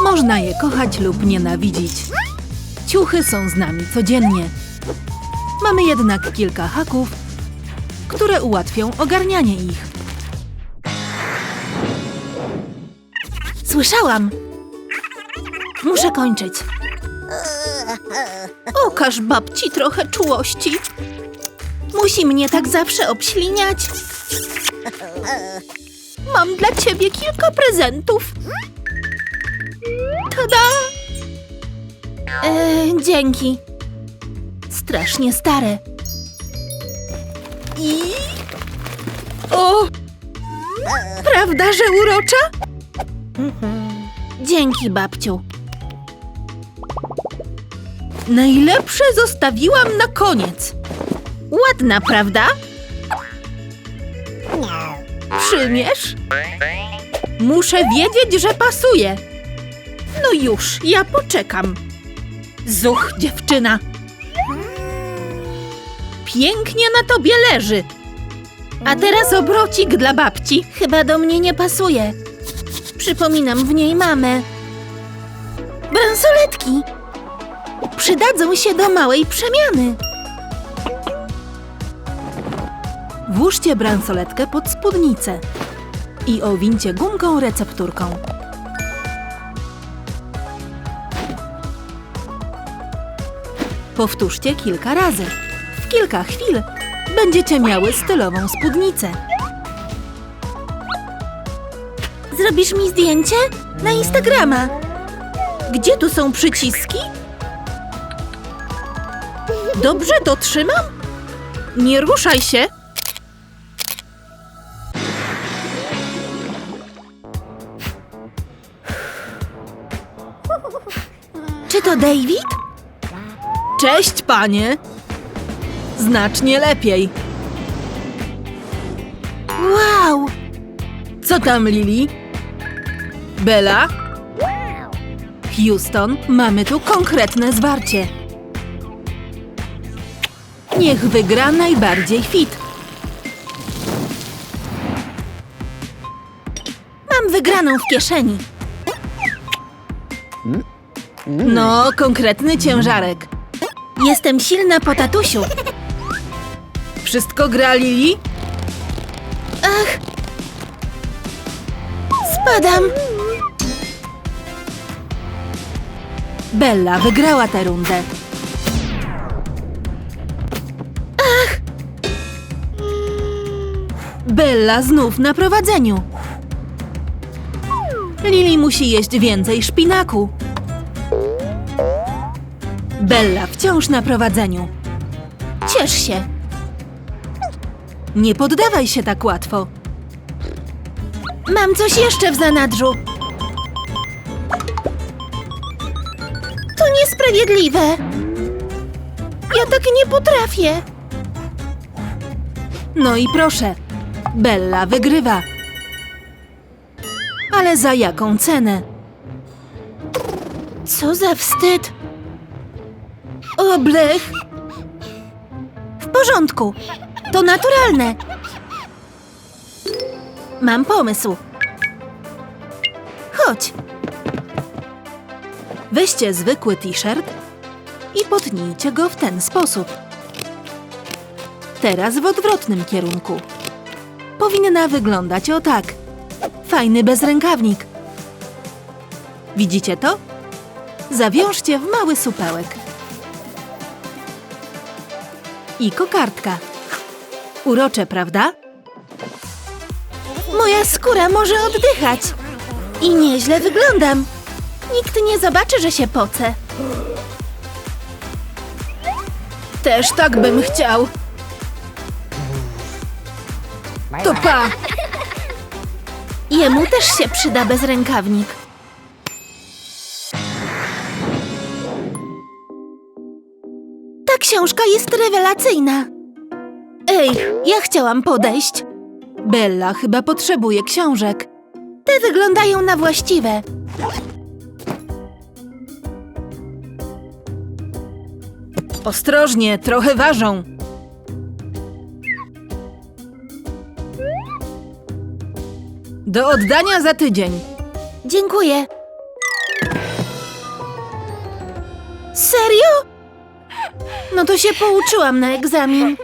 Można je kochać lub nienawidzić. Ciuchy są z nami codziennie. Mamy jednak kilka haków, które ułatwią ogarnianie ich. Słyszałam. Muszę kończyć. Okaż babci trochę czułości. Musi mnie tak zawsze obśliniać. Mam dla ciebie kilka prezentów. Tada! E, dzięki. Strasznie stare. I... O! Prawda, że urocza? Dzięki, babciu. Najlepsze zostawiłam na koniec. Ładna, prawda? Przymierz? Muszę wiedzieć, że pasuje. No już, ja poczekam. Zuch, dziewczyna. Pięknie na tobie leży. A teraz obrocik dla babci. Chyba do mnie nie pasuje. Przypominam w niej mamę. Bransoletki. Przydadzą się do małej przemiany. Włóżcie bransoletkę pod spódnicę i owincie gumką recepturką. Powtórzcie kilka razy. W kilka chwil będziecie miały stylową spódnicę. Zrobisz mi zdjęcie? Na Instagrama. Gdzie tu są przyciski? Dobrze to trzymam? Nie ruszaj się. Czy to David? Cześć, panie. Znacznie lepiej. Wow! Co tam, Lili? Bella? Houston, mamy tu konkretne zwarcie. Niech wygra najbardziej fit. Mam wygraną w kieszeni. No, konkretny ciężarek. Jestem silna po tatusiu. Wszystko gra, Lili? Ach. Spadam. Bella wygrała tę rundę. Ach. Bella znów na prowadzeniu. Lili musi jeść więcej szpinaku. Bella wciąż na prowadzeniu. Ciesz się. Nie poddawaj się tak łatwo. Mam coś jeszcze w zanadrzu. To niesprawiedliwe. Ja tak nie potrafię. No i proszę, Bella wygrywa. Ale za jaką cenę? Co za wstyd! O, blech! W porządku. To naturalne. Mam pomysł. Chodź. Weźcie zwykły t-shirt i potnijcie go w ten sposób. Teraz w odwrotnym kierunku. Powinna wyglądać o tak. Fajny bezrękawnik. Widzicie to? Zawiążcie w mały supełek. I kokardka. Urocze, prawda? Moja skóra może oddychać. I nieźle wyglądam. Nikt nie zobaczy, że się pocę. Też tak bym chciał. To pa! Jemu też się przyda bezrękawnik. Ta książka jest rewelacyjna. Ej, ja chciałam podejść. Bella chyba potrzebuje książek. Te wyglądają na właściwe. Ostrożnie, trochę ważą. Do oddania za tydzień. Dziękuję. To się pouczyłam na egzamin.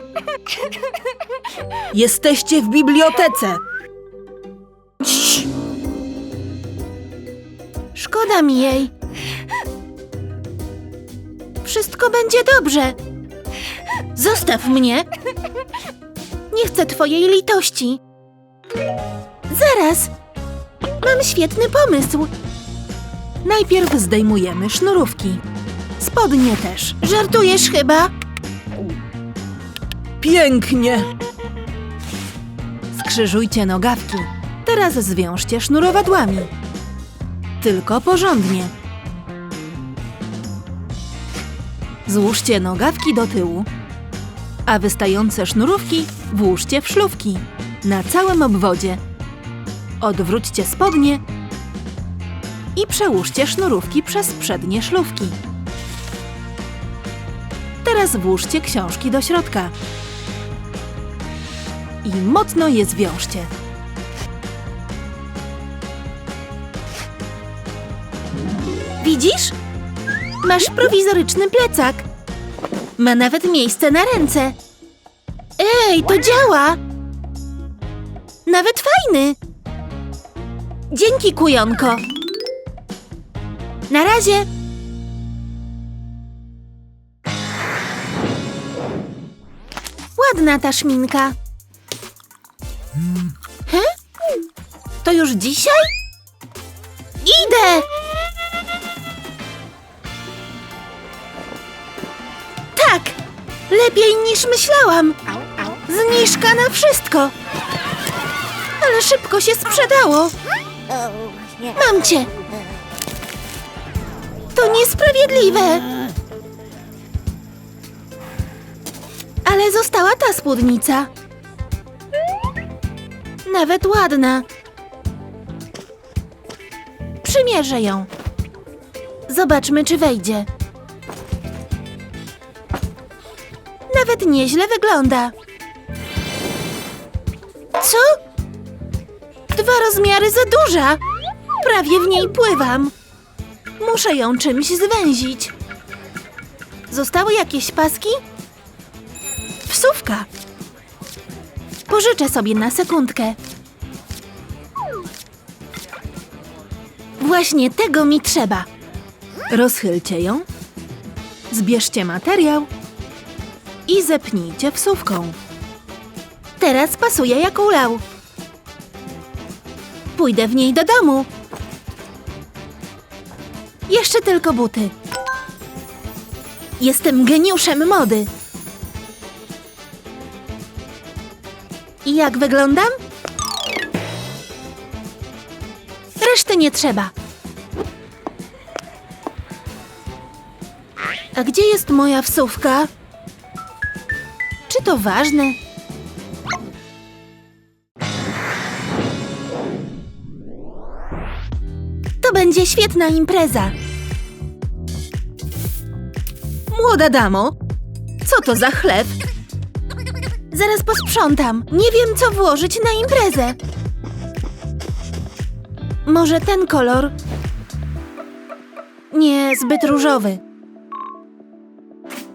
Jesteście w bibliotece. Cii. Szkoda mi jej. Wszystko będzie dobrze. Zostaw mnie. Nie chcę twojej litości. Zaraz. Mam świetny pomysł. Najpierw zdejmujemy sznurówki. Spodnie też. Żartujesz chyba? Pięknie. Skrzyżujcie nogawki. Teraz zwiążcie sznurowadłami. Tylko porządnie. Złóżcie nogawki do tyłu, a wystające sznurówki włóżcie w szlówki na całym obwodzie. Odwróćcie spodnie i przełóżcie sznurówki przez przednie szlówki. Teraz włóżcie książki do środka i mocno je zwiążcie. Widzisz? Masz prowizoryczny plecak. Ma nawet miejsce na ręce. Ej, to działa! Nawet fajny! Dzięki, kujonko! Na razie! Ładna ta szminka. He? To już dzisiaj? Idę! Tak! Lepiej niż myślałam! Zniżka na wszystko! Ale szybko się sprzedało! Mam cię! To niesprawiedliwe! Ale została ta spódnica. Nawet ładna. Przymierzę ją. Zobaczmy, czy wejdzie. Nawet nieźle wygląda. Co? Dwa rozmiary za duża. Prawie w niej pływam. Muszę ją czymś zwęzić. Zostały jakieś paski? Wsówka. Pożyczę sobie na sekundkę. Właśnie tego mi trzeba. Rozchylcie ją, zbierzcie materiał i zepnijcie wsówką. Teraz pasuje jak ulał. Pójdę w niej do domu. Jeszcze tylko buty. Jestem geniuszem mody. I jak wyglądam? Reszty nie trzeba. A gdzie jest moja wsówka? Czy to ważne? To będzie świetna impreza. Młoda damo, co to za chleb? Zaraz posprzątam. Nie wiem, co włożyć na imprezę. Może ten kolor? Nie, zbyt różowy.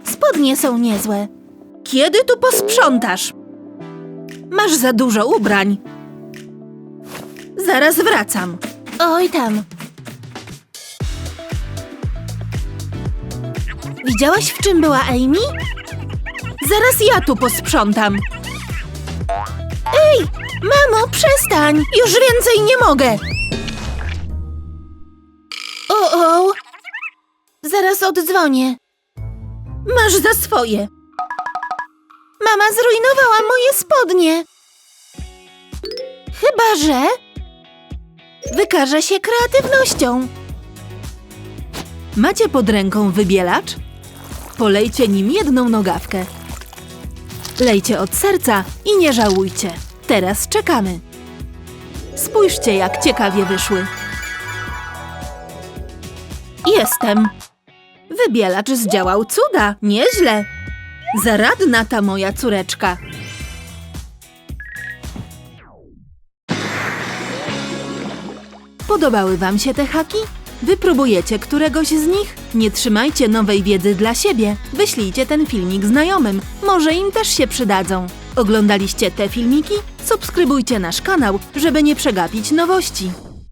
Spodnie są niezłe. Kiedy tu posprzątasz? Masz za dużo ubrań. Zaraz wracam. Oj tam. Widziałaś, w czym była Amy? Zaraz ja tu posprzątam. Ej, mamo, przestań! Już więcej nie mogę. O, o. Zaraz oddzwonię. Masz za swoje. Mama zrujnowała moje spodnie. Chyba, że wykaże się kreatywnością. Macie pod ręką wybielacz? Polejcie nim jedną nogawkę. Lejcie od serca i nie żałujcie. Teraz czekamy. Spójrzcie, jak ciekawie wyszły. Jestem. Wybielacz zdziałał cuda. Nieźle. Zaradna ta moja córeczka. Podobały wam się te haki? Wypróbujecie któregoś z nich? Nie trzymajcie nowej wiedzy dla siebie. Wyślijcie ten filmik znajomym. Może im też się przydadzą. Oglądaliście te filmiki? Subskrybujcie nasz kanał, żeby nie przegapić nowości.